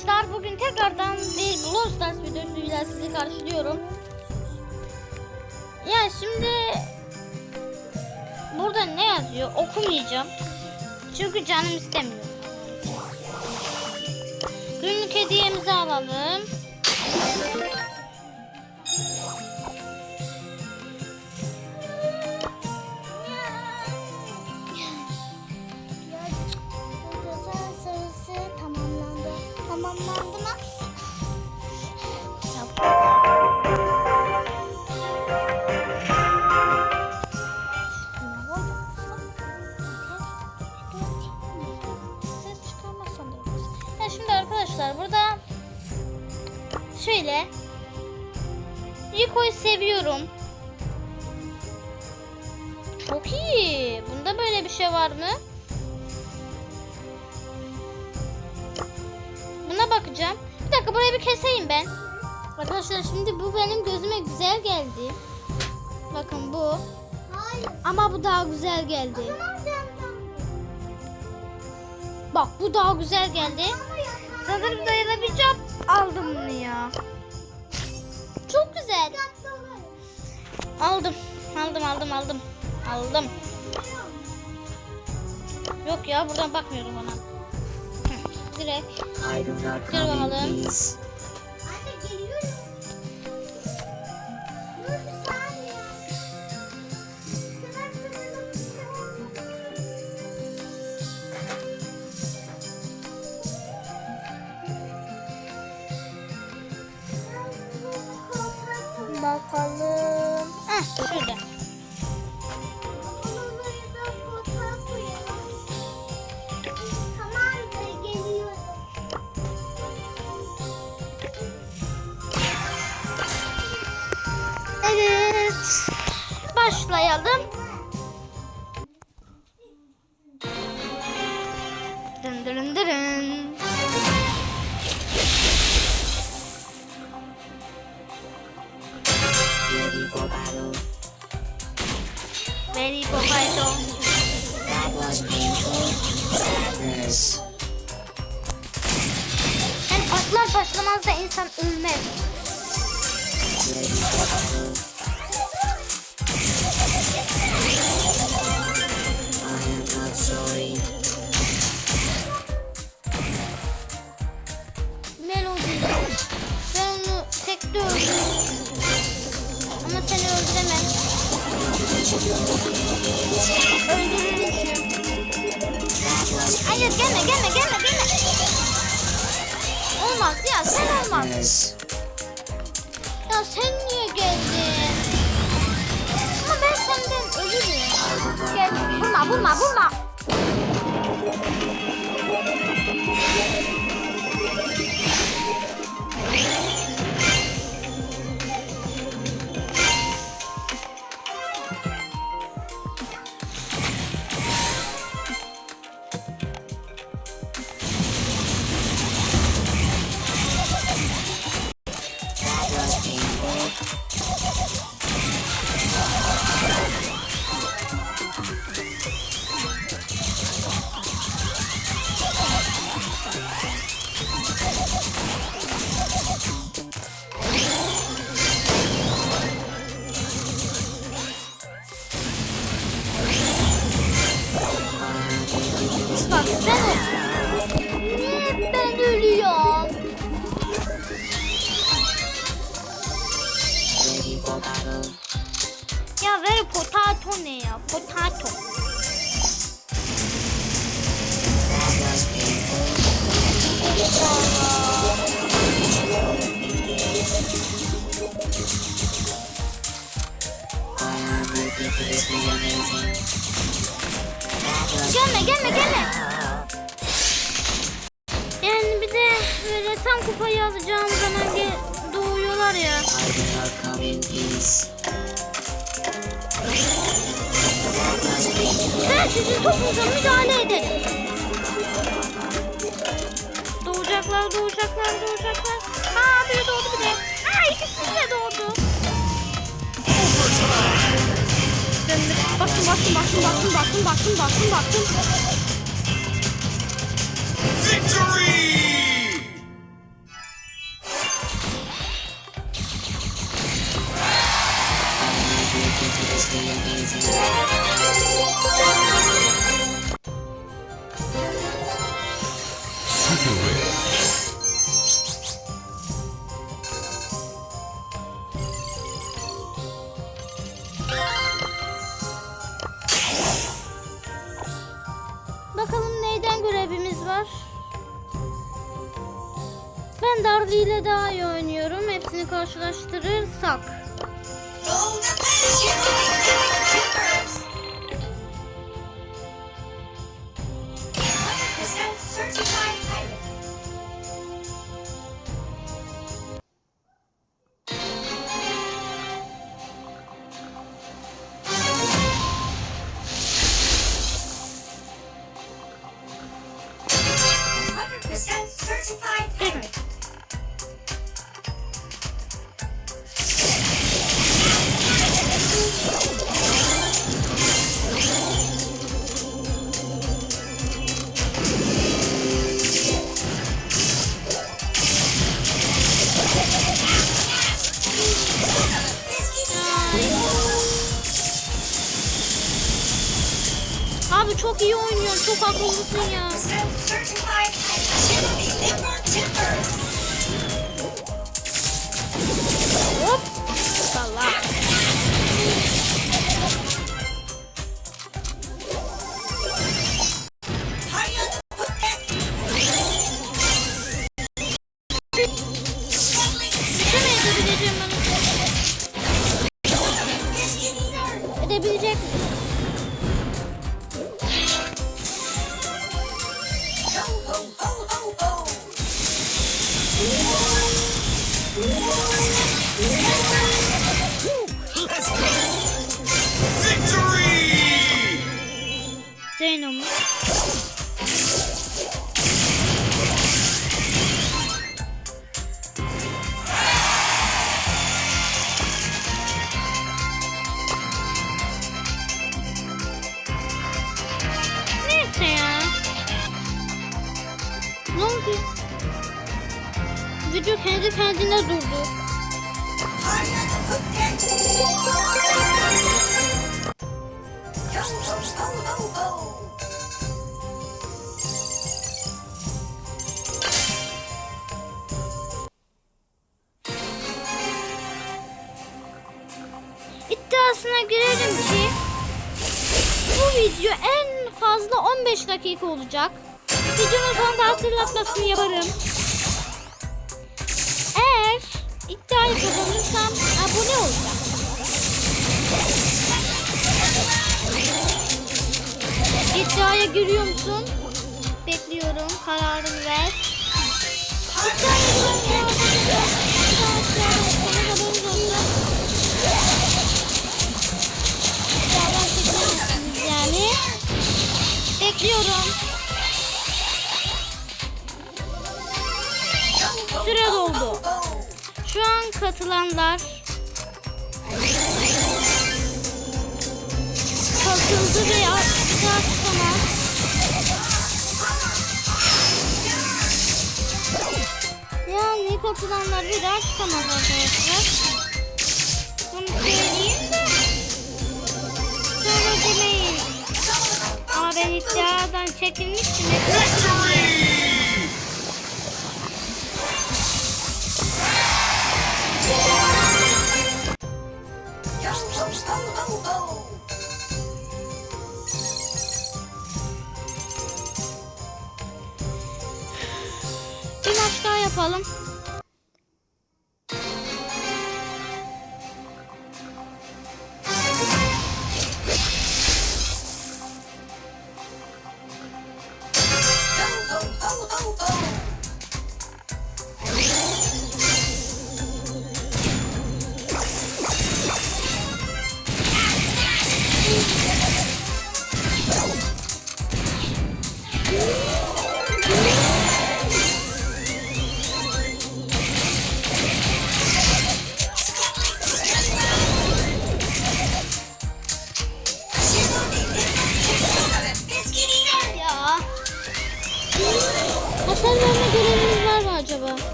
arkadaşlar bugün tekrardan bir Brawl videosuyla sizi karşılıyorum. Ya şimdi burada ne yazıyor okumayacağım. Çünkü canım istemiyor. Günlük hediyemizi alalım. Tamamlandı. Mı? Arkadaşlar burada şöyle Rico'yu seviyorum. Çok iyi. Bunda böyle bir şey var mı? Bakacağım. Bir dakika burayı bir keseyim ben. Arkadaşlar şimdi bu benim gözüme güzel geldi. Bakın bu. Hayır. Ama bu daha güzel geldi. Bak bu daha güzel geldi. Sanırım dayanamayacağım. Aldım bunu ya. Çok güzel. Aldım. Aldım aldım aldım. Aldım. Yok ya buradan bakmıyorum ona. Direkt. Come in bakalım. Başlayalım. Dın dırın dırın. Very. Sadness. Yani atlar başlamaz da insan ölmez. Ama seni öldüremem. Öldürürüm. Hayır gelme gelme gelme gelme. Olmaz ya sen olmaz. Ya sen niye geldin? Ama ben senden ölürüm. Gel vurma vurma vurma. Gelme gelme gelme. Yani bir de böyle tam kupayı alacağım zaman doğuyorlar ya. Ben sizin topunuza müdahale ederim. Doğacaklar, doğacaklar. Aa biri doğdu bir de. Aa ikisi de doğdu. Döndüm. Bastım, bastım, bastım, bastım, bastım, bastım, bastım, bastım. Victory! İyi oynuyorsun. Çok haklısın ya. Olacak. Videonun sonunda hatırlatmasını yaparım. Eğer iddiayı kazanırsam abone olacağım. İddiaya giriyor musun? Bekliyorum. Kararını ver. İddiaya giriyorum. Bekliyorum. Süre doldu. Şu an katılanlar katıldı ve bize açıklamaz. Yani katılanlar bir daha çıkamaz arkadaşlar. Bunu söyleyeyim ben iddiadan çekilmiştim.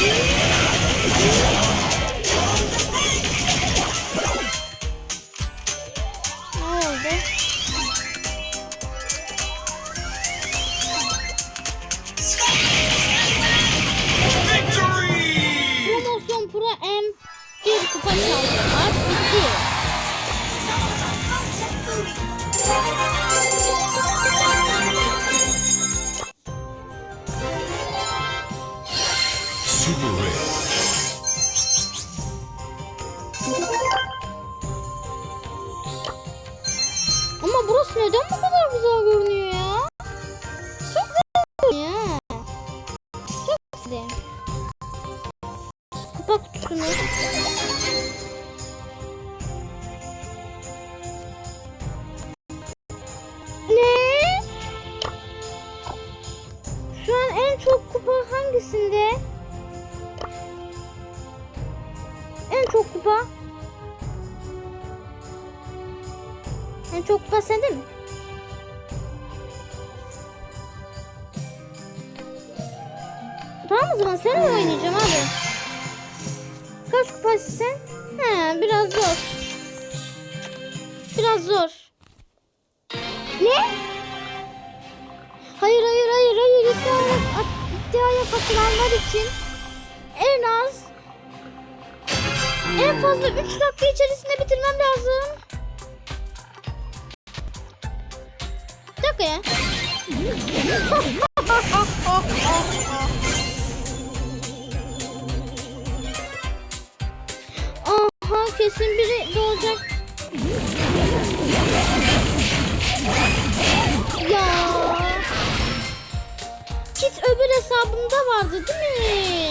Yeah. Hangisinde? En çok kupa. En çok kupa sende mi? Tamam o zaman seninle oynayacağım abi. Kaç kupa sen? He biraz zor. Biraz zor. Ne? İddiaya katılanlar için en az en fazla 3 dakika içerisinde bitirmem lazım. Dakika ya. Aha kesin biri doğacak. Ya. Öbür hesabımda vardı değil mi?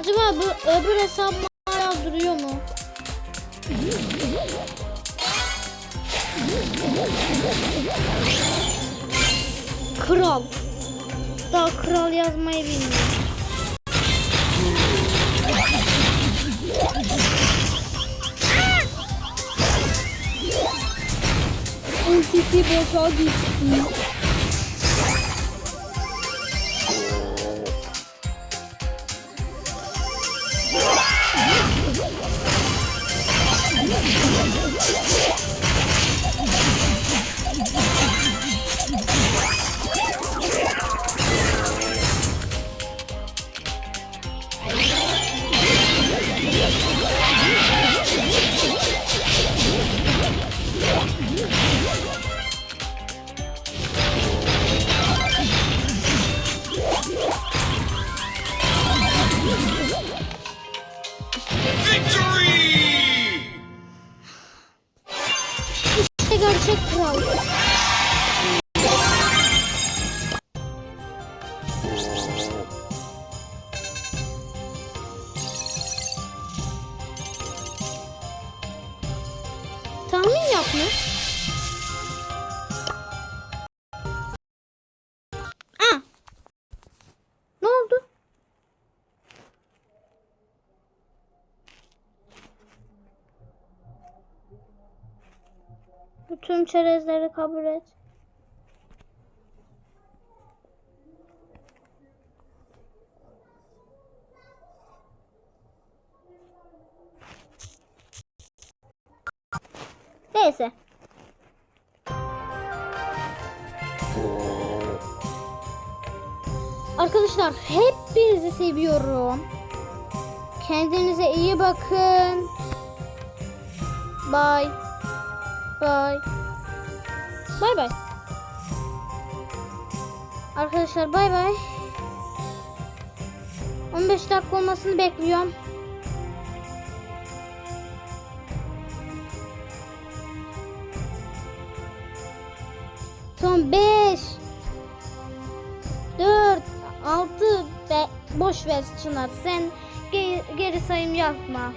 Acaba bu öbür hesabım hala duruyor mu? Kral. Daha kral yazmayı bilmiyorum. Ultisi boşa gitti. Tahmin yapmış. Aa. Ne oldu? Bütün çerezleri kabul et. Neyse. Arkadaşlar hepinizi seviyorum. Kendinize iyi bakın. Bye. Bye. Bye bye. Arkadaşlar bay bay. 15 dakika olmasını bekliyorum. Son 5 4 6 be boş ver Çınar. Sen ge- geri sayım yapma.